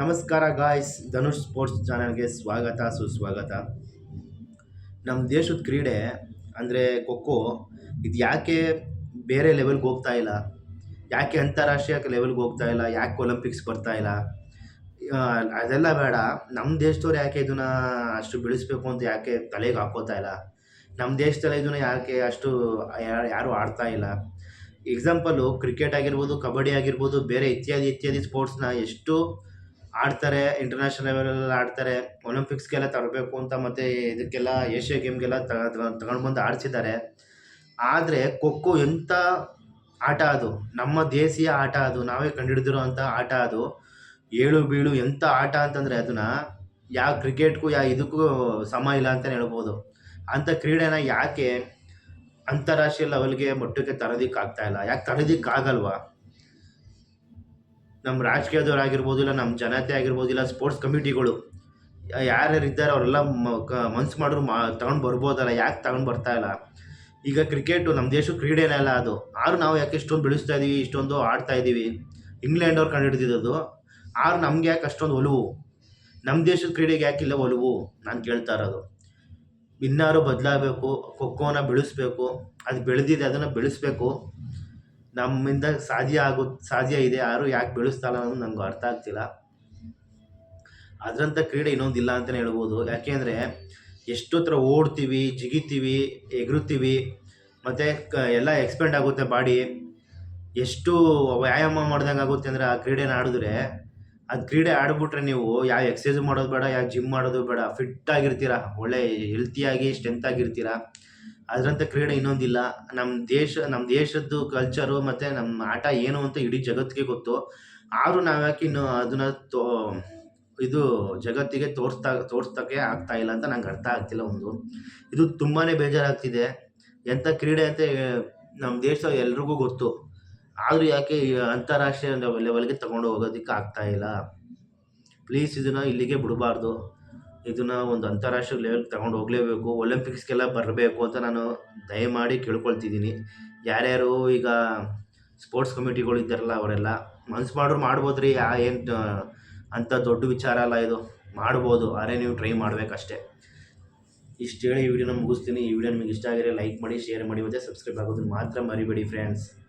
ನಮಸ್ಕಾರ guys Dhanush sports ಚಾನಲ್ಗೆ ಸ್ವಾಗತ, ಸುಸ್ವಾಗತ. ನಮ್ಮ ದೇಶದ ಕ್ರೀಡೆ ಅಂದರೆ ಖೋಖೋ, ಇದು ಯಾಕೆ ಬೇರೆ ಲೆವೆಲ್ಗೆ ಹೋಗ್ತಾ ಇಲ್ಲ? ಯಾಕೆ ಅಂತಾರಾಷ್ಟ್ರೀಯ ಲೆವೆಲ್ಗೆ ಹೋಗ್ತಾ ಇಲ್ಲ? ಯಾಕೆ ಒಲಿಂಪಿಕ್ಸ್ ಬರ್ತಾ ಇಲ್ಲ? ಅದೆಲ್ಲ ಬೇಡ. ನಮ್ಮ ದೇಶದವ್ರು ಯಾಕೆ ಇದನ್ನು ಅಷ್ಟು ಬೆಳೆಸ್ಬೇಕು ಅಂತ ಯಾಕೆ ತಲೆಗೆ ಹಾಕೋತಾ ಇಲ್ಲ? ನಮ್ಮ ದೇಶದಲ್ಲಿ ಇದನ್ನ ಯಾಕೆ ಅಷ್ಟು ಯಾರು ಆಡ್ತಾ ಇಲ್ಲ? ಎಕ್ಸಾಂಪಲು ಕ್ರಿಕೆಟ್ ಆಗಿರ್ಬೋದು, ಕಬಡ್ಡಿ ಆಗಿರ್ಬೋದು, ಬೇರೆ ಇತ್ಯಾದಿ ಇತ್ಯಾದಿ ಸ್ಪೋರ್ಟ್ಸ್ನ ಎಷ್ಟು ಆಡ್ತಾರೆ ಇಂಟರ್ನ್ಯಾಷನಲ್ ಲೆವೆಲಲ್ಲಿ ಆಡ್ತಾರೆ ಒಲಿಂಪಿಕ್ಸ್ಗೆಲ್ಲ ತರಬೇಕು ಅಂತ ಮತ್ತು ಇದಕ್ಕೆಲ್ಲ ಏಷ್ಯಾ ಗೇಮ್ಗೆಲ್ಲ ತಗೊಂಡು ಬಂದು ಆಡಿಸಿದ್ದಾರೆ. ಆದರೆ ಖೋಖೋ ಎಂಥ ಆಟ ಅದು? ನಮ್ಮ ದೇಶೀಯ ಆಟ ಅದು? ನಾವೇ ಕಂಡುಹಿಡಿದಿರೋ ಅಂಥ ಆಟ ಅದು? ಏಳು ಬೀಳು ಎಂಥ ಆಟ ಅಂತಂದರೆ ಅದನ್ನು ಯಾವ ಕ್ರಿಕೆಟ್ಗೂ ಯಾವ ಇದಕ್ಕೂ ಸಮ ಇಲ್ಲ ಅಂತಲೇ ಹೇಳ್ಬೋದು. ಅಂಥ ಕ್ರೀಡೆನ ಯಾಕೆ ಅಂತಾರಾಷ್ಟ್ರೀಯ ಲೆವೆಲ್ಗೆ ಮಟ್ಟಕ್ಕೆ ತರೋದಿಕ್ಕೆ ಆಗ್ತಾ ಇಲ್ಲ? ಯಾಕೆ ತರೋದಿಕ್ಕಾಗಲ್ವಾ? ನಮ್ಮ ರಾಜಕೀಯದವರಾಗಿರ್ಬೋದು ಇಲ್ಲ ನಮ್ಮ ಜನತೆ ಆಗಿರ್ಬೋದು ಇಲ್ಲ ಸ್ಪೋರ್ಟ್ಸ್ ಕಮಿಟಿಗಳು, ಯಾರ್ಯಾರು ಇದ್ದಾರೆ ಅವರೆಲ್ಲ ಮನ್ಸು ಮಾಡಿದ್ರು ಮಾ, ತಗೊಂಡು ಬರ್ಬೋದಲ್ಲ, ಯಾಕೆ ತಗೊಂಡು ಬರ್ತಾ ಇಲ್ಲ? ಈಗ ಕ್ರಿಕೆಟು ನಮ್ಮ ದೇಶದ ಕ್ರೀಡೆನೇ ಅಲ್ಲ ಅದು. ಆರು ನಾವು ಯಾಕೆ ಇಷ್ಟೊಂದು ಬೆಳೆಸ್ತಾ ಇದ್ದೀವಿ ಇಷ್ಟೊಂದು ಆಡ್ತಾ ಇದ್ದೀವಿ ಇಂಗ್ಲೆಂಡ್ ಅವ್ರು ಕಂಡುಹಿಡಿದಿದ್ದು. ಆರು ನಮ್ಗೆ ಯಾಕೆ ಅಷ್ಟೊಂದು ಒಲವು? ನಮ್ಮ ದೇಶದ ಕ್ರೀಡೆಗೆ ಯಾಕಿಲ್ಲ ಒಲವು? ನಾನು ಕೇಳ್ತಾ ಇರೋದು. ಇನ್ನಾರು ಬದಲಾಗಬೇಕು, ಖೋಖೋನ ಬೆಳೆಸ್ಬೇಕು, ಅದು ಬೆಳೆದಿದೆ, ಅದನ್ನು ಬೆಳೆಸ್ಬೇಕು. ನಮ್ಮಿಂದ ಸಾಧ್ಯ ಆಗೋ, ಸಾಧ್ಯ ಇದೆ, ಯಾರು ಯಾಕೆ ಬೆಳೆಸ್ತಾಲ್ಲ ಅನ್ನೋದು ನಂಗೆ ಅರ್ಥ ಆಗ್ತಿಲ್ಲ. ಅದರಂಥ ಕ್ರೀಡೆ ಇನ್ನೊಂದಿಲ್ಲ ಅಂತಲೇ ಹೇಳ್ಬೋದು. ಯಾಕೆಂದರೆ ಎಷ್ಟೊತ್ತರ ಓಡ್ತೀವಿ, ಜಿಗಿತೀವಿ, ಎಗರುತ್ತೀವಿ, ಮತ್ತು ಕ, ಎಲ್ಲ ಎಕ್ಸ್ಪೆಂಡ್ ಆಗುತ್ತೆ ಬಾಡಿ. ಎಷ್ಟು ವ್ಯಾಯಾಮ ಮಾಡ್ದಂಗೆ ಆಗುತ್ತೆ ಅಂದರೆ ಆ ಕ್ರೀಡೆನ ಆಡಿದ್ರೆ, ಅದು ಕ್ರೀಡೆ ಆಡಿಬಿಟ್ರೆ ನೀವು ಯಾವ ಎಕ್ಸಸೈಸ್ ಮಾಡೋದು ಬೇಡ, ಯಾವ ಜಿಮ್ ಮಾಡೋದು ಬೇಡ ಫಿಟ್ ಆಗಿರ್ತೀರ, ಒಳ್ಳೆ ಹೆಲ್ತಿಯಾಗಿ ಸ್ಟ್ರೆಂತ್ ಆಗಿರ್ತೀರ ಅದರಂಥ ಕ್ರೀಡೆ ಇನ್ನೊಂದಿಲ್ಲ. ನಮ್ಮ ದೇಶ ನಮ್ಮ ದೇಶದ್ದು ಕಲ್ಚರು ಮತ್ತು ನಮ್ಮ ಆಟ ಏನು ಅಂತ ಇಡೀ ಜಗತ್ತಿಗೆ ಗೊತ್ತು. ಆದರೂ ನಾವ್ಯಾಕೆ ಇನ್ನು ಅದನ್ನು ತೋ, ಇದು ಜಗತ್ತಿಗೆ ತೋರಿಸ್ತಾ ತೋರಿಸ್ತಕ್ಕೆ ಆಗ್ತಾ ಇಲ್ಲ ಅಂತ ನಂಗೆ ಅರ್ಥ ಆಗ್ತಿಲ್ಲ ಒಂದು. ಇದು ತುಂಬಾ ಬೇಜಾರಾಗ್ತಿದೆ. ಎಂಥ ಕ್ರೀಡೆ ಅಂತ ನಮ್ಮ ದೇಶ ಎಲ್ರಿಗೂ ಗೊತ್ತು. ಆದರೂ ಯಾಕೆ ಅಂತಾರಾಷ್ಟ್ರೀಯ ಲೆವೆಲ್ ಲೆವೆಲ್ಗೆ ತಗೊಂಡು ಹೋಗೋದಕ್ಕೆ ಆಗ್ತಾ ಇಲ್ಲ? ಪ್ಲೀಸ್ ಇದನ್ನು ಇಲ್ಲಿಗೆ ಬಿಡಬಾರ್ದು. ಇದನ್ನು ಒಂದು ಅಂತಾರಾಷ್ಟ್ರೀಯ ಲೆವೆಲ್ಗೆ ತಗೊಂಡು ಹೋಗಲೇಬೇಕು ಒಲಿಂಪಿಕ್ಸ್ಗೆಲ್ಲ ಬರಬೇಕು ಅಂತ ನಾನು ದಯಮಾಡಿ ಕೇಳ್ಕೊಳ್ತಿದ್ದೀನಿ. ಯಾರ್ಯಾರು ಈಗ ಸ್ಪೋರ್ಟ್ಸ್ ಕಮಿಟಿಗಳು ಇದ್ದಾರಲ್ಲ ಅವರೆಲ್ಲ, ಮನ್ಸು ಮಾಡ್ರು ಮಾಡ್ಬೋದು ರೀ ಏನು ಅಂಥ ದೊಡ್ಡ ವಿಚಾರ ಅಲ್ಲ ಇದು. ಮಾಡ್ಬೋದು, ಆದರೆ ನೀವು ಟ್ರೈ ಮಾಡಬೇಕಷ್ಟೇ. ಇಷ್ಟು ಹೇಳಿ ಈ ವಿಡಿಯೋನ ಮುಗಿಸ್ತೀನಿ. ಈ ವಿಡಿಯೋ ನಿಮಗೆ ಇಷ್ಟ ಆಗಿದ್ರೆ ಲೈಕ್ ಮಾಡಿ ಶೇರ್ ಮಾಡಿ, ಮತ್ತು ಸಬ್ಸ್ಕ್ರೈಬ್ ಆಗೋದನ್ನು ಮಾತ್ರ ಮರಿಬೇಡಿ ಫ್ರೆಂಡ್ಸ್